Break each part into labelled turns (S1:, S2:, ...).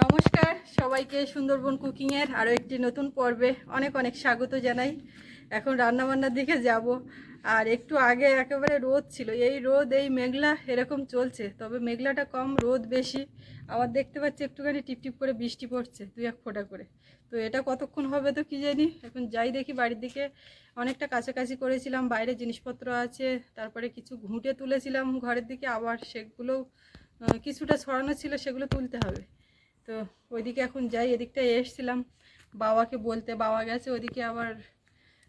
S1: নমস্কার সবাইকে সুন্দরবন কুকিংয়ের আরও একটি নতুন পর্বে অনেক অনেক স্বাগত জানাই। এখন রান্নাবান্নার দিকে যাব। আর একটু আগে একেবারে রোদ ছিল এই রোদ এই মেঘলা এরকম চলছে তবে মেঘলাটা কম রোদ বেশি। আবার দেখতে পাচ্ছি একটুখানি টিপটিপ করে বৃষ্টি পড়ছে দুই এক ফোঁটা করে। তো এটা কতক্ষণ হবে তো কি জানি? এখন যাই দেখি বাড়ির দিকে। অনেকটা কাছাকাছি করেছিলাম বাইরে জিনিসপত্র আছে তারপরে কিছু ঘুঁটে তুলেছিলাম ঘরের দিকে আবার সেগুলোও আহ, কিছুটা ছড়ানো ছিল সেগুলো তুলতে হবে। তো ওইদিকে এখন যাই, এদিকটায় এসছিলাম। বাবাকে বলতে বাবা গেছে ওদিকে আবার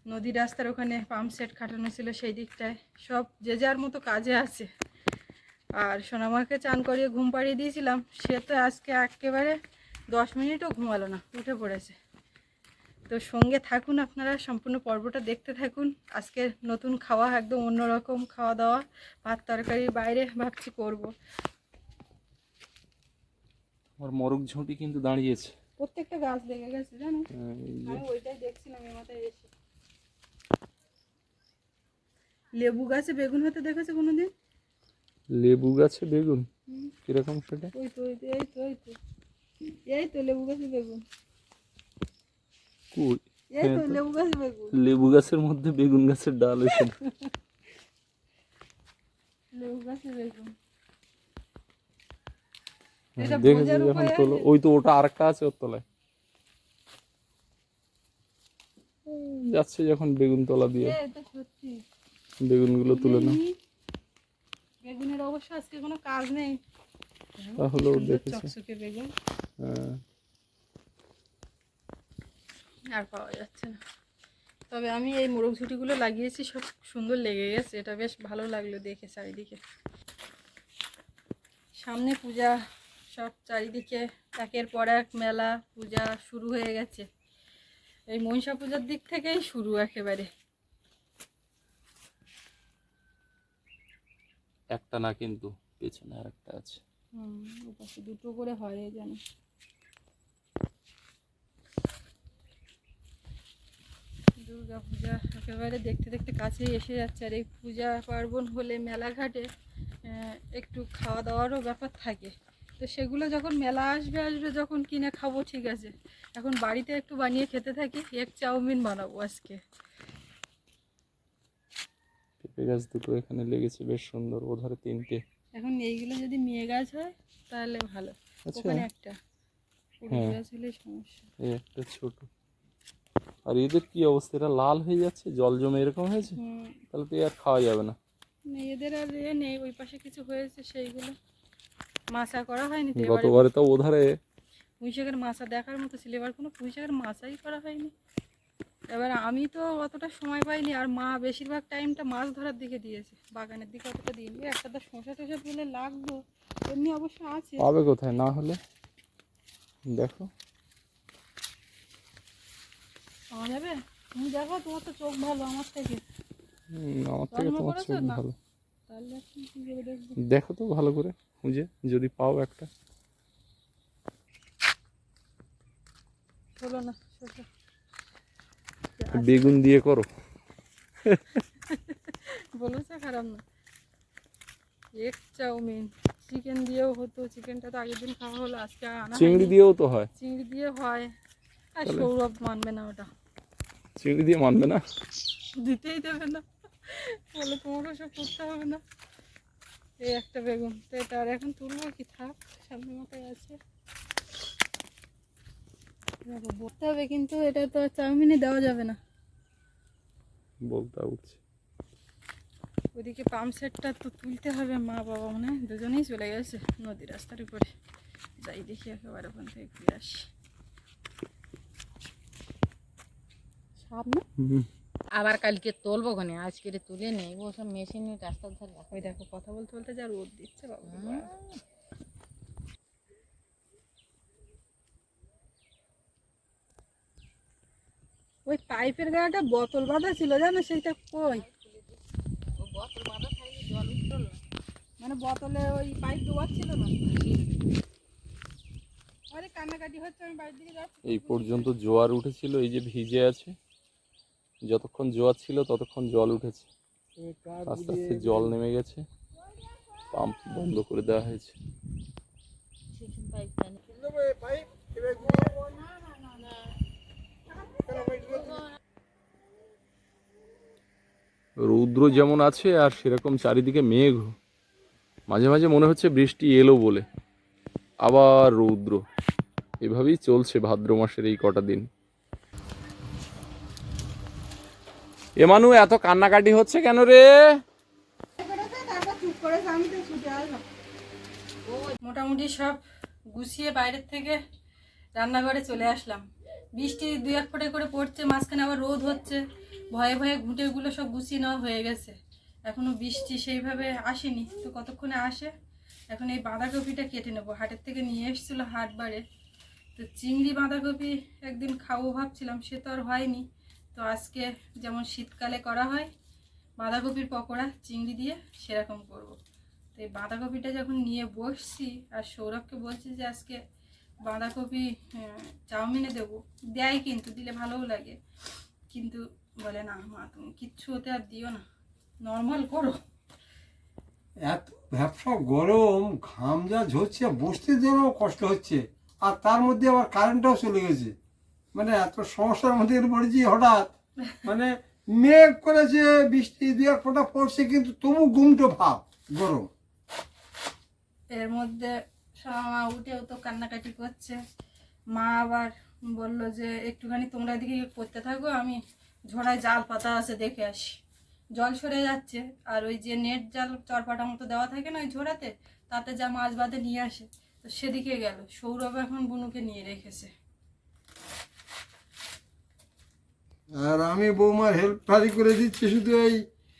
S1: নদী রাস্তার ওখানে পাম্প সেট খাটানো ছিল সেই দিকটায়। সব যে যার মতো কাজে আছে। আর সোনামাকে চান করিয়ে ঘুম পাড়িয়ে দিয়েছিলাম, সে তো আজকে একেবারে দশ মিনিটও ঘুমালো না, উঠে পড়েছে। তো সঙ্গে থাকুন আপনারা, সম্পূর্ণ পর্বটা দেখতে থাকুন। আজকে নতুন খাওয়া, একদম অন্যরকম খাওয়া দাওয়া, ভাত তরকারি বাইরে ভাবছি করব।
S2: আমার মরক ঝুঁটি কিন্তু দাঁড়িয়েছে।
S1: প্রত্যেকটা গাছ লেগে গেছে জানো?
S2: হ্যাঁ,
S1: আমি ওইটাই দেখছিলাম এই মাথায় এসে। লেবু গাছে বেগুন হতে দেখেছ কোনোদিন?
S2: লেবু গাছে বেগুন। কীরকম সেটা?
S1: ওই তো ওই তো এই তো এই তো। এই তো লেবু গাছে বেগুন।
S2: কই?
S1: এই তো
S2: হ্যাঁ
S1: লেবু গাছে বেগুন।
S2: লেবু গাছের মধ্যে বেগুন গাছের ডাল এসে
S1: লেবু গাছে বেগুন।
S2: দেখেছি যখন তোলো ওই তো ওটা আরেকটা আছে ওর তলায়। যাচ্ছে যখন বেগুন তলা দিয়ে। বেগুনগুলো তুলে নাও।
S1: বেগুনের অবশ্য আজকে কোনো কাজ নেই।
S2: দেখেছি।
S1: চকচকে বেগুন।
S2: হ্যাঁ।
S1: আর পাওয়া যাচ্ছে না। তবে আমি এই মোরগ ঝুটিগুলো লাগিয়েছি সব সুন্দর লেগে গেছে। এটা বেশ ভালো লাগল দেখে চারিদিকে। সামনে পূজা সব চারিদিকে একের পর এক মেলা পূজা শুরু হয়ে গেছে। এই মনসা পূজার দিক থেকেই শুরু একেবারে।
S2: একটা না কিন্তু পেছনে আর একটা আছে।
S1: হুম ওপাশে দুটো করে হয় জানো। দুর্গা পূজা একেবারে দেখতে দেখতে কাছেই এসে যাচ্ছে। আর এই পূজা পার্বণ হলে মেলাঘাটে একটু খাওয়া দাওয়ারও ব্যাপার থাকে। তো সেগুলো যখন মেলা আসবে আসবে যখন কিনে খাব ঠিক আছে। এখন বাড়িতে একটু বানিয়ে খেতে থাকি এক চাউমিন বানাবো আজকে।
S2: পেঁপে গাছ দুটো এখানে লেগেছে বেশ সুন্দর ওধারে তিনটে।
S1: এখন এইগুলো যদি মেয়ে গাছ হয় তাহলে ভালো।
S2: আচ্ছা।
S1: ওখানে একটা।
S2: হ্যাঁ। এই একটা ছোট। আর এদের কি অবস্থা? লাল হয়ে যাচ্ছে? জল জমে এরকম হয়েছে? তাহলে তো আর খাওয়া যাবে না।
S1: আর এ নেই ওই পাশে কিছু হয়েছে সেইগুলো। মাছা করা হয়নি
S2: গতবারে তো ওধারে
S1: পুঁইশাকের মাছা দেখার মতো ছিল এবার কোনো পুঁইশাকের মাছাই করা হয়নি। এবার আমি তো অতটা সময় পাইনি আর মা বেশিরভাগ টাইমটা মাছ ধরার দিকে দিয়েছে বাগানের দিকে অতটা দিইনি। একটা তো শসা টসা তুলে এমনি অবশ্য আছে।
S2: পাবে কোথায়? না হলে? দেখো।
S1: পাওয়া যাবে? তুমি দেখো তোমার তো চোখ ভালো আমার থেকে।
S2: আমার থেকে তোমার চোখ ভালো।
S1: তাহলে
S2: দেখো তো ভালো করে। খুঁজে যদি পাও একটা। বেগুন দিয়ে করো।
S1: বলেছে খারাপ না। এক চাউমিন। চিকেন দিয়েও হতো চিকেনটা তো আগের দিন খাওয়া হলো আজকে আনা
S2: চিংড়ি দিয়েও তো হয়।
S1: চিংড়ি দিয়ে হয়। আর সৌরভ মানবে না ওটা।
S2: চিংড়ি দিয়ে মানবে না?
S1: দিতেই দেবে না। বলে তোমাকে সব করতে হবে না। এই একটা বেগুন। তো এটা আর এখন তুলবো কি থাক সামনে মাথায় আছে। বলতে হবে কিন্তু এটা তো চাউমিনে দেওয়া যাবে না।
S2: বলতে উঠছে
S1: ওদিকে পাম্প সেটটা তো তুলতে হবে মা বাবা মনে দুজনেই চলে গেছে নদী রাস্তার উপরে। যাই দেখি একেবারে ওখান থেকে ঘুরে আসি। সাপ না
S3: আবার কালকে তুলবো কোনে আজকে তুলে নেই ও সব মেশিনে রাস্তার ধারে।
S1: ওই দেখো কথা বলতে বলতে যা রোদ দিচ্ছে বাবা। ওই পাইপের গায়েটা বোতল বাঁধা ছিল জানো সেইটা কই?
S3: বোতল বাঁধা থাকলে জল উঠতো না।
S1: মানে বোতলে ওই পাইপ ডোবাচ্ছিল না? আরে কান্নাকাটি হচ্ছে আমি বাড়ির দিকে যাচ্ছি।
S2: এই পর্যন্ত জোয়ার উঠেছিল এই যে ভিজে আছে। যতক্ষণ জোয়ার ছিল ততক্ষণ জল উঠেছে। আস্তে আস্তে জল নেমে গেছে। পাম্প বন্ধ করে দেওয়া হয়েছে। রৌদ্র যেমন আছে আর সেরকম চারিদিকে মেঘ। মাঝে মাঝে মনে হচ্ছে বৃষ্টি এলো বলে। আবার রৌদ্র। এভাবেই চলছে ভাদ্র মাসের এই কটা দিন। এমানু, এত কান্নাকাটি হচ্ছে কেন রে?
S1: মোটামুটি সব গুছিয়ে বাইরের থেকে রান্নাঘরে চলে আসলাম। বৃষ্টি দুই এক ফোটে করে পড়ছে, মাঝখানে আবার রোদ হচ্ছে। ভয়ে ভয়ে ঘুঁটেগুলো সব গুছিয়ে নেওয়া হয়ে গেছে। এখনও বৃষ্টি সেইভাবে আসেনি, তো কতক্ষণে আসে? এখন এই বাঁধাকপিটা কেটে নেব। হাটের থেকে নিয়ে এসেছিল হাটবারে। তো চিংড়ি বাঁধাকপি একদিন খাব ভাবছিলাম, সে তো আর হয়নি। তো আজকে যেমন শীতকালে করা হয়, বাঁধাকপির পকোড়া, চিংড়ি দিয়ে সেরকম করব। তো এই বাঁধাকপিটা যখন নিয়ে বসছি, আর সৌরভকে বলছি যে আজকে বাঁধাকপি চাউমিনে দেবো। দেয় কিন্তু, দিলে ভালোও লাগে। কিন্তু বলে, না মা, তুমি কিচ্ছু হতে আর দিও না। নর্মাল করো।
S4: এত ব্যবসা গরম, ঘাম যা ঝরছে, বসতে জন্য কষ্ট হচ্ছে। আর তার মধ্যে আবার কারেন্টটাও চলে গেছে। মানে এত সমস্যার মধ্যে পড়েছি হঠাৎ। মানে মেঘ করেছে, বৃষ্টি দিয়ে এক ফোঁটা পড়ছে, কিন্তু তবু গুমটো ভাব, গরম।
S1: এর মধ্যে মা উঠেও তো কান্নাকাটি করছে। মা আবার বলল যে, একটুখানি তোমরা এদিকে করতে থাকো, আমি ঝোড়ায় জাল পাতা আছে, দেখে আসি। জল সরে যাচ্ছে, আর ওই যে নেট জাল, চরপাটা মতো দেওয়া থাকে না ওই ঝোড়াতে, তাতে যা মাছ বাদে নিয়ে আসে। তো সেদিকে গেল, সৌরভ এখন বুনুকে নিয়ে রেখেছে।
S4: আর আমি বৌমার হেল্প ফারি করে দিচ্ছি শুধু এই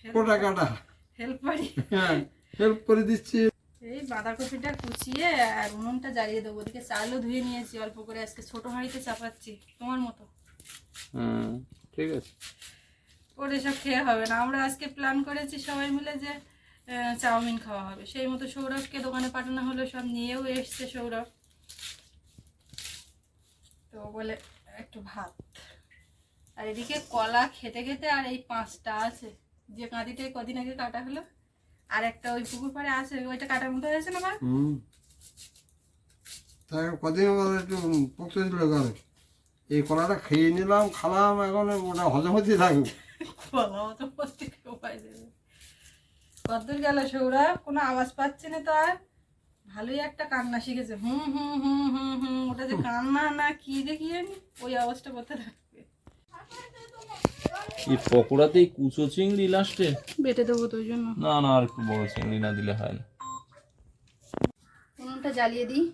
S4: কোটা কাটা।
S1: হেল্প পারি
S4: হ্যাঁ হেল্প করে দিচ্ছি।
S1: এই বাঁধাকপিটা কুচিয়ে আর উনুনটা জ্বালিয়ে দেবো ওদিকে চালও ধুয়ে নিয়েছি অল্প করে আজকে ছোট হাঁড়িতে চাপাচ্ছি তোমার মতো।
S2: হুম ঠিক আছে।
S1: ওর এসব খেয়ে হবে না। আমরা আজকে প্ল্যান করেছি সবাই মিলে যে চাউমিন খাওয়া হবে। সেই মতো সৌরভকে দোকানে পাঠানো হলো সব নিয়েও এসছে সৌরভ। তো বলে একটু ভাত। আর এদিকে কলা খেতে খেতে আর এই পাঁচটা আছে। যে কাঁদিতে কদিন আগে কাটা হলো আর একটা ওই পুকুর পাড়ে আছে ওইটা কাটার মতো হয়েছে না বা
S4: হুম। তাই কদিন একটু পকতে ঘরে এই কলাটা খেয়ে নিলাম খালাম এখন ওটা হজম হতে থাকবে।
S1: কলা কেউ দেবে কদ্দূর গেল সৌরভ কোনো আওয়াজ পাচ্ছে না তো আর। ভালোই একটা কান্না শিখেছে। হুম হুম হুম হুম হুম ওটা যে কান্না না কি দেখি জানি ওই আওয়াজটা করতে থাকবে
S2: এই পকোড়াতেই কুচো চিংড়ি লাস্টে
S1: বেটে দেবো তোর জন্য।
S2: না না আর একটু বড় চিংড়ি না দিলে হয় না।
S1: উনুনটা জ্বালিয়ে দিই।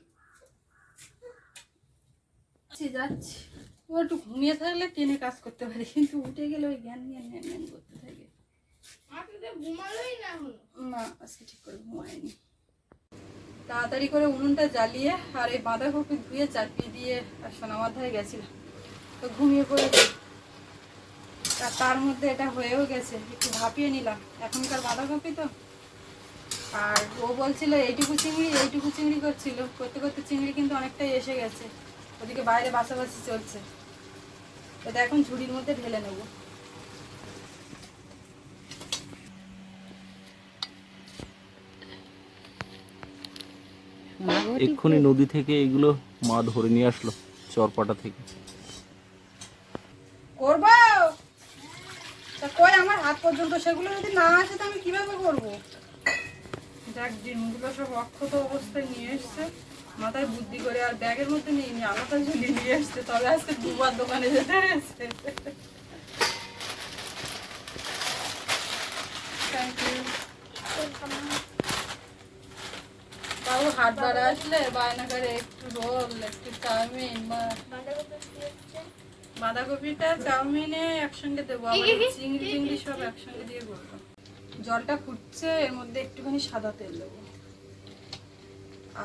S1: যাচ্ছি ও একটু ঘুমিয়ে থাকলে টেনে কাজ করতে পারে কিন্তু উঠে গেলে ওই জ্ঞান জ্ঞান জ্ঞান জ্ঞান করতে থাকে। না আজকে ঠিক করে ঘুমায়নি। তাড়াতাড়ি করে উনুনটা জ্বালিয়ে আর এই বাঁধাকপি ধুয়ে চাপিয়ে দিয়ে আর সোনামার ধারে গেছিলাম। তো ঘুমিয়ে পড়েছি। আর তার মধ্যে এটা হয়েও গেছে একটু ভাপিয়ে নিলাম। এখনকার বাঁধাকপি তো। আর ও বলছিল এইটুকু চিংড়ি এইটুকু চিংড়ি করছিল। করতে করতে চিংড়ি কিন্তু অনেকটাই এসে গেছে। ওদিকে বাইরে বাসাবাসি চলছে। এটা এখন ঝুড়ির মধ্যে ঢেলে নেব।
S2: এক্ষুনি নদী থেকে এগুলো মা ধরে নিয়ে আসলো চরপাটা থেকে।
S1: করব? তা কই আমার হাত পর্যন্ত সেগুলো যদি না আসে তো আমি কীভাবে করব? দেখ ডিমগুলো সব অক্ষত অবস্থায় নিয়ে এসছে। মাথায় বুদ্ধি করে আর ব্যাগের মধ্যে নিয়ে নিয়ে আলাদা ঝুলি নিয়ে এসছে তবে আজকে দুবার দোকানে যেতে হয়েছে। থ্যাংক ইউ বাবু হাট বার আসলে বায়না করে একটু রোল একটু চাউমিন বা বাঁধাকপিটা চাউমিনে একসঙ্গে দেবো চিংড়ি চিংড়ি সব একসঙ্গে দিয়ে করব। জলটা ফুটছে এর মধ্যে একটুখানি সাদা তেল দেবো।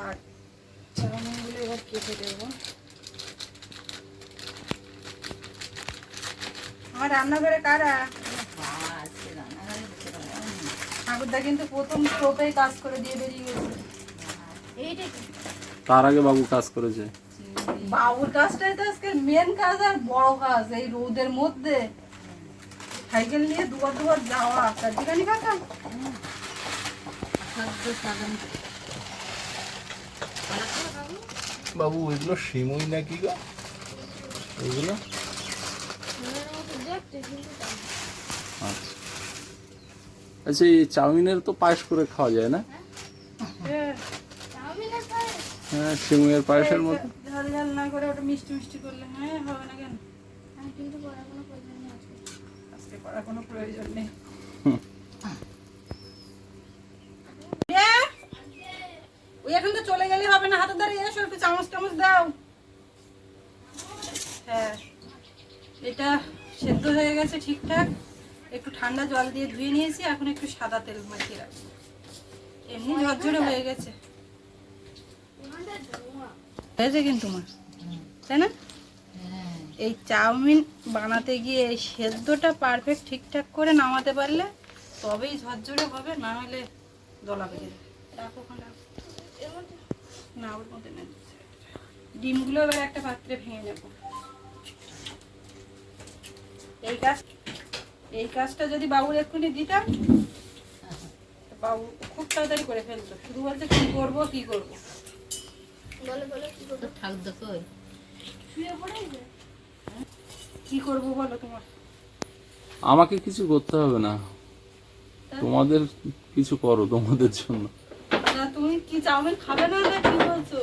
S1: আর চাউমিনগুলো এবার কেটে দেবো। আমার রান্নাঘরে কারা? ঠাকুরদা কিন্তু প্রথম টোপেই কাজ করে দিয়ে বেরিয়ে গেছে।
S2: তার আগে বাবু কাজ করেছে।
S1: বাবুর কাজটাই তো আজকে মেন কাজ আর বড় কাজ এই রোদের মধ্যে। সাইকেল নিয়ে দুবার দুবার যাওয়া তার ঠিকানি কাকা?
S2: বাবু ওইগুলো সিমুই নাকি গো? ওইগুলো আচ্ছা। আচ্ছা এই চাউমিনের তো পায়েস করে খাওয়া যায় না? মতো
S1: ঝাল না করে ওটা মিষ্টি করলে হ্যাঁ ওই এখন তো চলে গেলে হবে না দাঁড়িয়ে চামচ টামচ হ্যাঁ এটা সেদ্ধ হয়ে গেছে ঠিকঠাক একটু ঠান্ডা জল দিয়ে ধুয়ে নিয়েছি এখন একটু সাদা তেল মাখিয়ে রাখব এমনি ঝরঝরে হয়ে গেছে হয়েছে কিন্তু মা তাই না? এই চাউমিন বানাতে গিয়ে এই সেদ্ধটা পারফেক্ট ঠিকঠাক করে নামাতে পারলে তবেই ঝরঝরে হবে, না হলে দলা নেই। ডিমগুলো এবার একটা পাত্রে ভেঙে নেব। এই কাজ এই কাজটা যদি বাবুর এক্ষুনি দিতাম, বাবু খুব তাড়াতাড়ি করে ফেলতো। শুধু বলছে, কি করব কি করব? কি করব? বলো তোমার?
S2: আমাকে কিছু করতে হবে না। তোমাদের কিছু করো তোমাদের জন্য।
S1: তুমি কি চাউমিন খাবে না না কি বলছো?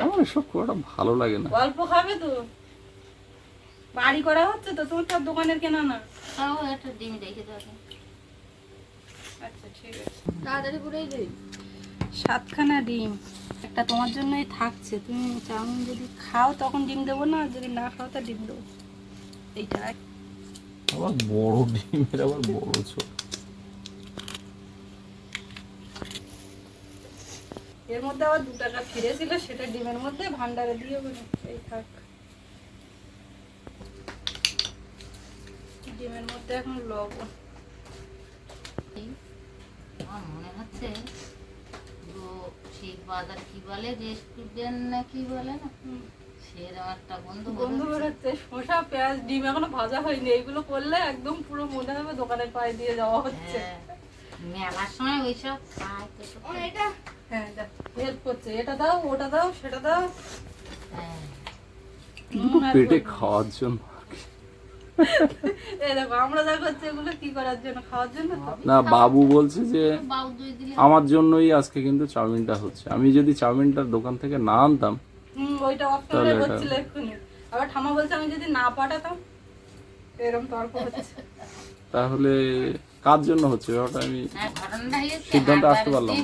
S2: আমার ভালো লাগে না।
S1: অল্প খাবে তো। বাড়ি করা হচ্ছে তো তোমার তো আর দোকানের কেনা না।
S3: তাও একটা ডিম রেখে
S1: আচ্ছা ঠিক আছে।
S3: তাড়াতাড়ি করেই দিই
S1: সাতখানা ডিম। একটা তোমার জন্যই থাকছে। তুমি চাউমিন যদি খাও তখন ডিম দেবো না যদি না খাও তা ডিম দেবো। এইটা।
S2: আবার বড় ডিমের আবার বড় ছোট।
S1: এর মধ্যে আবার দু টাকা ফিরেছিল সেটা ডিমের মধ্যে ভান্ডারে দিয়ে বলে এই থাক। ডিমের মধ্যে এখন লবণ।
S3: আমার মনে হচ্ছে ও সেই বাজার কি বলে রেস্টুরেন্ট না কি বলে না সেরকম একটা গন্ধ
S1: গন্ধ
S3: বেরোচ্ছে।
S1: বেরোচ্ছে শসা পেঁয়াজ ডিম এখনও ভাজা হয়নি। এইগুলো করলে একদম পুরো মনে হবে দোকানের পায়ে দিয়ে যাওয়া হচ্ছে।
S3: হ্যাঁ মেলার সময় ওইসব তো সব।
S1: হ্যাঁ হেল্প করছে। এটা দাও ওটা দাও সেটা দাও।
S3: হ্যাঁ।
S2: পেটে খাওয়ার জন্য না বাবু বলছে যে আমার জন্যই আজকে কিন্তু চাউমিনটা হচ্ছে। আমি যদি চাউমিনটার দোকান থেকে না আনতাম
S1: ওইটা অফ
S2: তাহলে
S1: করে হচ্ছিল এক্ষুনি। আবার ঠামা বলছে আমি যদি না পাঠাতাম এরকম তর্ক হচ্ছে
S2: তাহলে কার জন্য হচ্ছে? ওটা আমি
S3: হ্যাঁ
S2: সিদ্ধান্তে আসতে পারলাম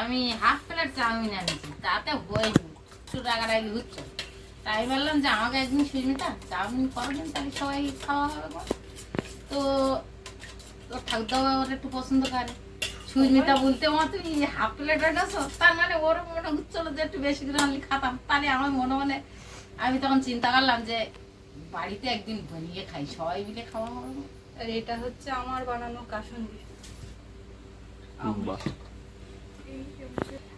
S3: আমি হাফ প্লেট চাউমিন আনিছি তাতে হয়নি। একটু রাগারাগি হচ্ছে। তাই বললাম যে আমাকে একদিন সুস্মিতা চাউমিন করবেন তাহলে সবাই খাওয়া হবে তো ওর ঠাকুরদা ওর একটু পছন্দ করে। সুস্মিতা বলতে মা তুমি হাফ প্লেট এনেছো তার মানে ওর মনে হচ্ছিল যে একটু বেশি করে আনলে খাতাম। তাহলে আমার মনে মনে আমি তখন চিন্তা করলাম যে বাড়িতে একদিন বানিয়ে খাই সবাই মিলে খাওয়া হবে।
S1: আর এটা হচ্ছে আমার বানানো কাসুন্দি
S2: বাহ।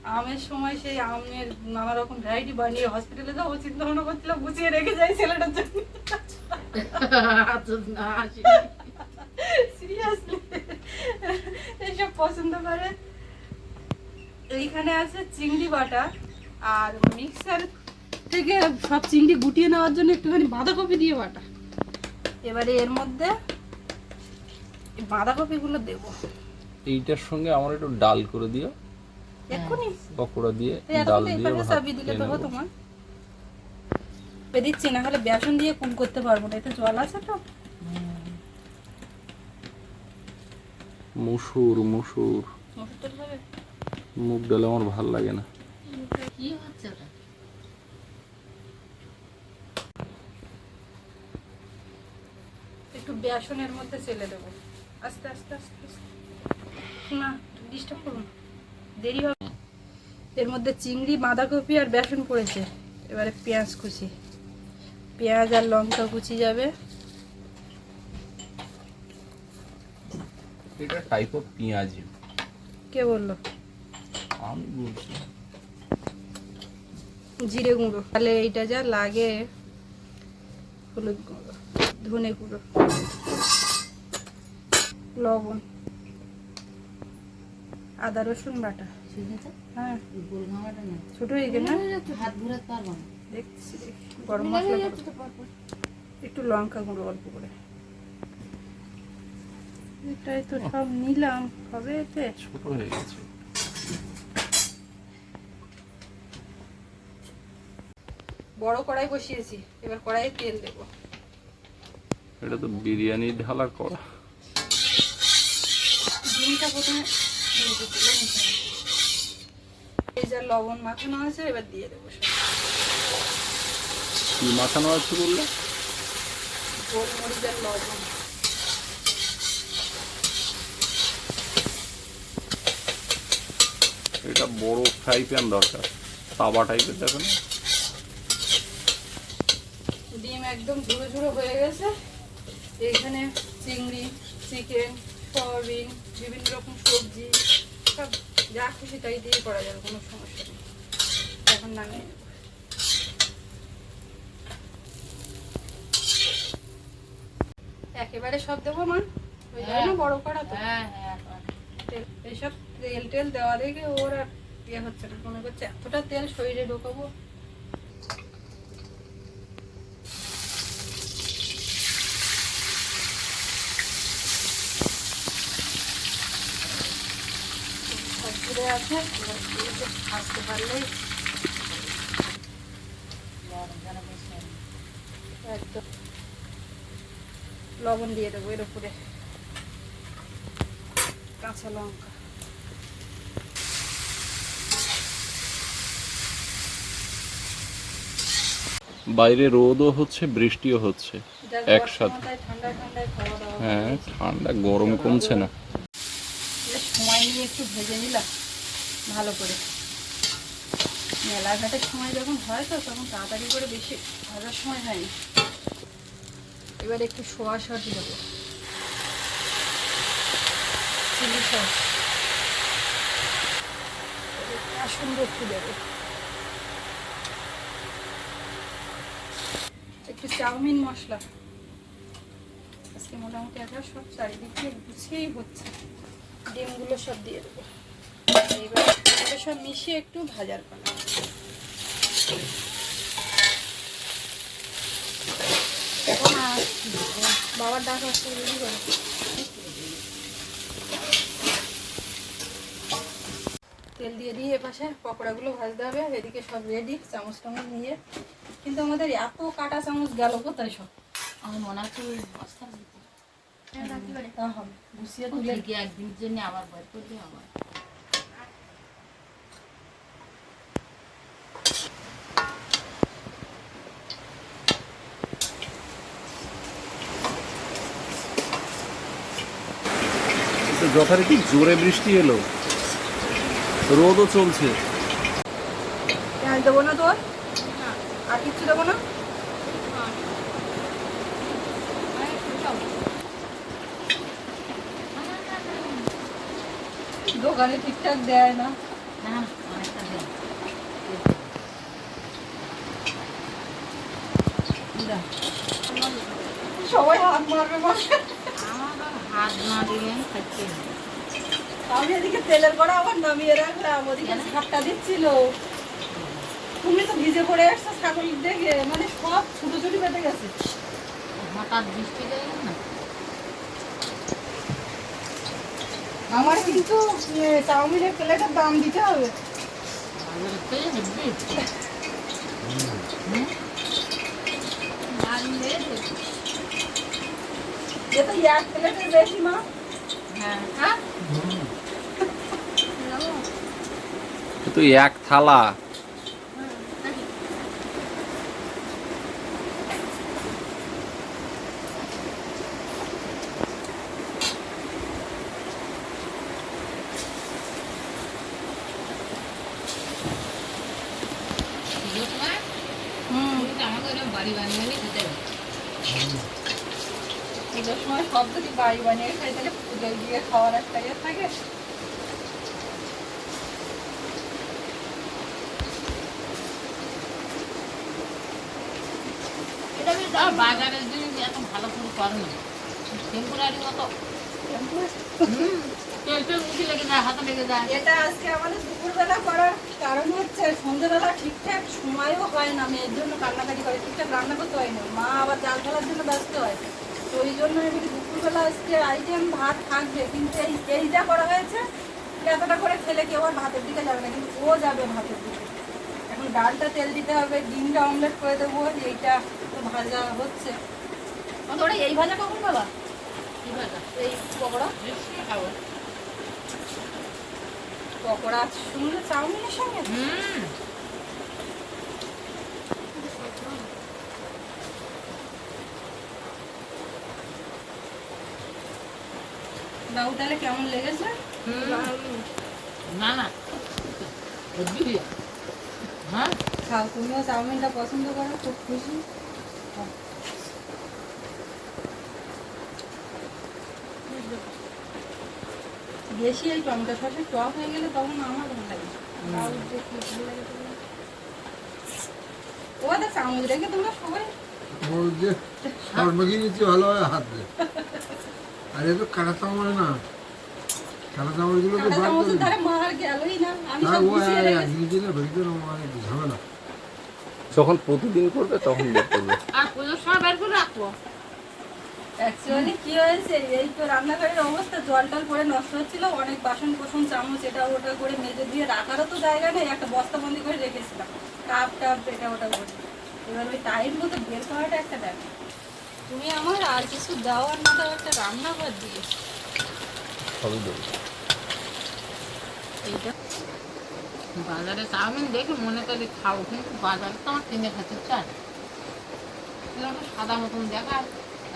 S1: আমের সময় সেই আমের নানা রকম ভ্যারাইটি বানিয়ে হসপিটালে যাব চিন্তা ভাবনা করছিলাম গুছিয়ে রেখে যাই ছেলেটার জন্য।
S3: আচ্ছা,
S1: সিরিয়াসলি এইসব পছন্দ করে। এইখানে আছে চিংড়ি বাটা আর মিক্সার থেকে সব চিংড়ি গুটিয়ে নেওয়ার জন্য একটুখানি বাঁধাকপি দিয়ে বাটা। এবারে এর মধ্যে বাঁধাকপিগুলো দেবো।
S2: এইটার সঙ্গে আমার একটু ডাল করে দিও। পকোড়া দিয়ে ডাল দিয়ে ভাত
S1: চাবি দিলে
S2: খেয়ে
S1: তো
S2: নেব।
S1: হতো দিচ্ছি না হলে বেসন দিয়ে কুম করতে পারব না এতে জল আছে তো।
S2: মুসুর মুসুর। মুগ ডাল আমার ভালো লাগে না।
S3: কি হচ্ছে
S1: একটু বেসনের মধ্যে চেলে দেবো। আস্তে আস্তে আস্তে আস্তে। না ডিস্টার্ব করুন দেরি হবে। এর মধ্যে চিংড়ি বাঁধাকপি আর বেসন পড়েছে। এবারে পেঁয়াজ কুচি। পেঁয়াজ আর লঙ্কা কুচি যাবে।
S2: এটা টাইপ অফ পেঁয়াজ।
S1: কে বলল?
S2: আমি বলছি।
S1: জিরে গুঁড়ো। তাহলে এইটা যা লাগে হলুদ গুঁড়ো ধনে গুঁড়ো লবণ। আদা রসুন বাটা। হ্যাঁ। ছোট হয়ে গেল
S3: হাত ঘুরাতে পারব
S1: দেখছি গরম মশলা একটু লঙ্কা গুঁড়ো অল্প করে। এটাই তো সব নিলাম। হবে এতে?
S2: ছোট হয়ে গেছে।
S1: বড় কড়াই বসিয়েছি। এবার কড়াইয়ে তেল দেবো।
S2: এটা তো বিরিয়ানি ঢালার কড়া।
S1: ডিমটা প্রথমে ভেজে তুলে নিতে হবে। এই যা লবণ মাখানো আছে এবার দিয়ে দেবো সব।
S2: কি মাখানো আছে বললে?
S1: গোলমরিচ আর লবণ।
S2: এটা বড় ফ্রাই প্যান দরকার। তাওয়া টাইপের দেখো না।
S1: ডিম একদম ঝুড়ো ঝুড়ো হয়ে গেছে। এখানে চিংড়ি চিকেন সয়াবিন বিভিন্ন রকম সবজি সব যা খুশি তাই দিয়ে করা যাবে কোনো সমস্যা নেই। এখন নামিয়ে নেব। একেবারে সব দেবো মা? ওই জন্য বড় করা তো।
S3: হ্যাঁ হ্যাঁ
S1: এইসব তেল টেল দেওয়া দেখে ওর আর ইয়ে হচ্ছে না মনে করছে এতটা তেল শরীরে ঢোকাবো সব আসতে। একদম লবণ দিয়ে দেবো এর উপরে। কাঁচা লঙ্কা।
S2: বাইরে রোদও হচ্ছে বৃষ্টিও হচ্ছে। একসাথে। হ্যাঁ ঠান্ডা গরম কমছে না।
S1: সময় নিয়ে একটু ভেজে নিলাম। ভালো করে। মেলাঘাটের সময় যখন হয় তো, তখন তাড়াতাড়ি করে বেশি ভাজার সময় হয়নি। এবার একটু সোয়া সস দেবো। Chilli sauce. সুন্দর একটু দেবো। একটু চাউমিন মশলা। আজকে মোটামুটি একটা সব চারিদিক দিয়ে গুছিয়েই হচ্ছে। ডিমগুলো সব দিয়ে দেবো। এইবার সব মিশিয়ে একটু ভাজার পালা। বাবার ডাক আসতে রেডি করে? তেল দিয়ে দিয়ে এপাশে পকোড়াগুলো ভাজতে হবে এদিকে সব রেডি চামচ টামচ নিয়ে। কিন্তু আমাদের এত কাটা চামচ গেল কোথায় সব?
S3: আমার মনে হচ্ছে ওই বস্তার ভিতরে।
S1: তা হবে। গুছিয়ে তুলে।
S3: গিয়ে একদিনের জন্য আবার বের করলে আবার
S2: যথারীতি জোরে বৃষ্টি এলো। রোদও চলছে।
S1: পেঁয়াজ দেবো না তোর? আর কিচ্ছু দেবো না? দোকানে ঠিকঠাক দেয় না। সবাই হাত মারবে
S3: হাত না দিলে আমি
S1: এদিকে তেলের কড়া আবার নামিয়ে রাখলাম ওদিকে ছাপটা দিচ্ছিল। তুমি তো ভিজে পড়ে আসছো ছাগল দেখে মানে সব ছোটো ছোটো বেঁধে গেছে।
S3: হঠাৎ বৃষ্টি গেল না?
S1: আমার কিন্তু চাউমিনের প্লেটের দাম দিতে হবে।
S3: বাজারে পেয়ে
S1: এক প্লেটের বেশি মা?
S3: হ্যাঁ। হ্যাঁ?
S2: তো এক থালা।
S1: হুম।
S3: আমাকে বাড়ি বানিয়ে নিয়ে দিতে হবে।
S1: পুজোর সময় সব যদি বাড়ি বানিয়ে খাই তাহলে পুজোয় গিয়ে খাওয়ার একটা ইয়ে থাকে।
S3: এটা বাজারের জিনিস এত ভালো করে করে না টেম্পোরারি মতো হুম, তেল তেল মুখে লেগে যায় হাতে লেগে যায়।
S1: এটা আজকে আমাদের দুপুরবেলা করার কারণ হচ্ছে সন্ধ্যেবেলা ঠিকঠাক সময়ও হয় না মেয়ের জন্য কান্নাকাটি করে ঠিকঠাক রান্না করতে হয় না। মা আবার জাল ফেলার জন্য ব্যস্ত হয়। তো ওই জন্য দুপুরবেলা আজকে আইটেম ভাত থাকবে, কিন্তু এই এই যা করা হয়েছে এতটা করে খেলে কেউ আর ভাতের দিকে যাবে না, কিন্তু ও যাবে ভাতের দিকে। এখন ডালটা তেল দিতে হবে, ডিমটা অমলেট করে দেবো, এইটা তো ভাজা হচ্ছে। তোরা এই ভাজা কখন বাবা? এই পকোড়া? পকোড়া, শুনলে চাউমিনের সঙ্গে?
S3: হুম।
S1: দাউ তাহলে কেমন লেগেছে?
S3: না না। হ্যাঁ?
S1: খাও তুমিও চাউমিনটা পছন্দ করো খুব খুশি। বেশি এই টমেটো সসে টক হয়ে গেলে তখন আমার ভালো লাগে? ও চামচ রেখে তোমরা সবাই।
S4: ভালো হয় হাত দে। আর এ তো কাটা চামড় না। তো
S1: কাঁটা
S4: বার
S1: চামচের
S4: করে
S1: ধারে মার গেলই না। আমি সব গুছিয়ে রেখেছি।
S4: নিজে না না মানে ঝামেলা।
S2: যখন প্রতিদিন করবে তখন বের করবে।
S3: আর পুজোর সময় বের করে রাখব।
S1: অ্যাকচুয়ালি কি হয়েছে? এই তো রান্নাঘরের অবস্থা। জল টল পরে নষ্ট হচ্ছিল। অনেক বাসন কোসন চামচ এটা ওটা করে মেজে দিয়ে রাখারও তো জায়গা নেই। একটা বস্তাবন্দি করে রেখেছিলাম। কাপ টাপ এটা ওটা করে। এবার ওই টাইম মতো বের করাটা একটা ব্যাপার। তুমি আমার আর কিছু দাও আর না দাও একটা রান্নাঘর দিয়ে।
S2: সবই দেবো।
S1: এইটা।
S3: বাজারে চাউমিন দেখে মনে করি খাব কিন্তু বাজারে তো আমার কিনে খেতে চায় এরকম সাদা মতন দেখায়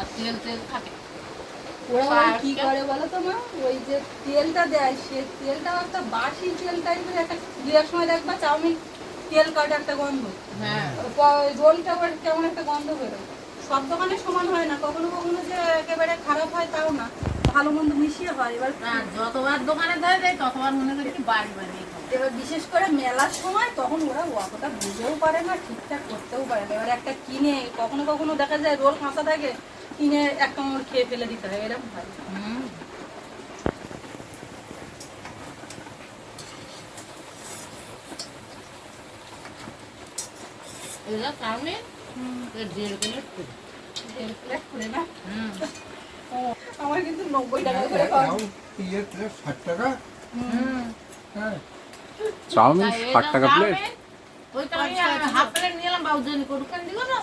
S3: আর তেল তেল থাকে।
S1: ওরা কি করে বলো তো মা? ওই যে তেলটা দেয় সে তেলটা একটা বাসি তেল টাইপের একটা। দেওয়ার সময় দেখবা চাউমিন তেল কাটে একটা গন্ধ।
S3: হ্যাঁ।
S1: রোলটা আবার কেমন একটা গন্ধ বেরোয়। সব দোকানে সমান হয় না কখনো কখনো যে একেবারে খারাপ হয় তাও না ভালো মন্দ মিশিয়ে হয়। এবার
S3: যতবার দোকানে ধরে দেয় ততবার মনে করি কি বাড়ি বাড়ি।
S1: এবার বিশেষ করে মেলার সময় তখন ওরা অতটা বুঝেও পারে না ঠিকঠাক করতেও পারে না। এবার একটা কিনে কখনো কখনো দেখা যায় রোল ফাঁসা থাকে কিনে এক কামড় খেয়ে ফেলে দিতে হয় এরকম হয়।
S3: হুম। এগুলো চাউমিন?
S1: আমার কিন্তু নব্বই টাকা করে
S4: ষাট টাকা হ্যাঁ
S2: চাউমিন ষাট টাকা প্লেট
S3: ওই হাফ প্লেট নিলাম বাবুজনি করুকান দিব না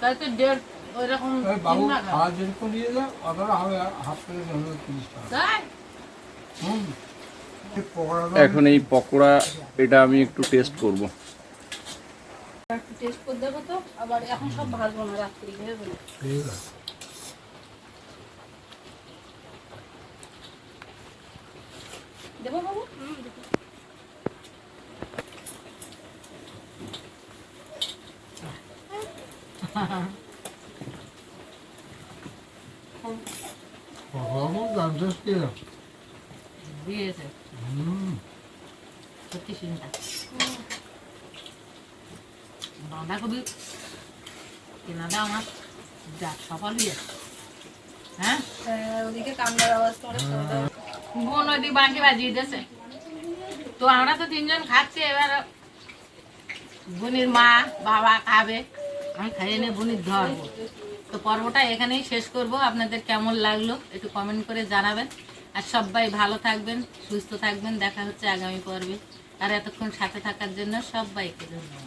S3: তাই তো দেড় ওই রকম
S4: ওই বাবু
S3: তিন
S4: যেরকম নিয়ে যাও অতটা হবে হাফ প্লেট হলো তিরিশ টাকা হুম এই
S2: এখন এই পকোড়া এটা আমি একটু টেস্ট করব।
S1: টেস্ট করে দেবো তো আবার এখন সব ভাজবো না রাত্রি ভেবে বলে?
S4: ঠিক আছে।
S1: দেবো বাবু?
S3: সত্যি চিন্তা বাঁধাকপি কেনাটা আমার যাক সকালই আছে হ্যাঁ?
S1: হ্যাঁ, ওদিকে কামড়ার আওয়াজ
S3: বোন ওই দিক বাঁশি বাজিয়ে দিয়েছে তো আমরা তো তিনজন খাচ্ছি এবার বোনের মা বাবা খাবে। আমি খাইয়ে নিয়ে বোনের ধরবো। তো পর্বটা এখানেই শেষ করব। আপনাদের কেমন লাগল একটু কমেন্ট করে জানাবেন। আর সবাই ভালো থাকবেন সুস্থ থাকবেন। দেখা হচ্ছে আগামী পর্বে। আর এতক্ষণ সাথে থাকার জন্য সবাইকে ধন্যবাদ।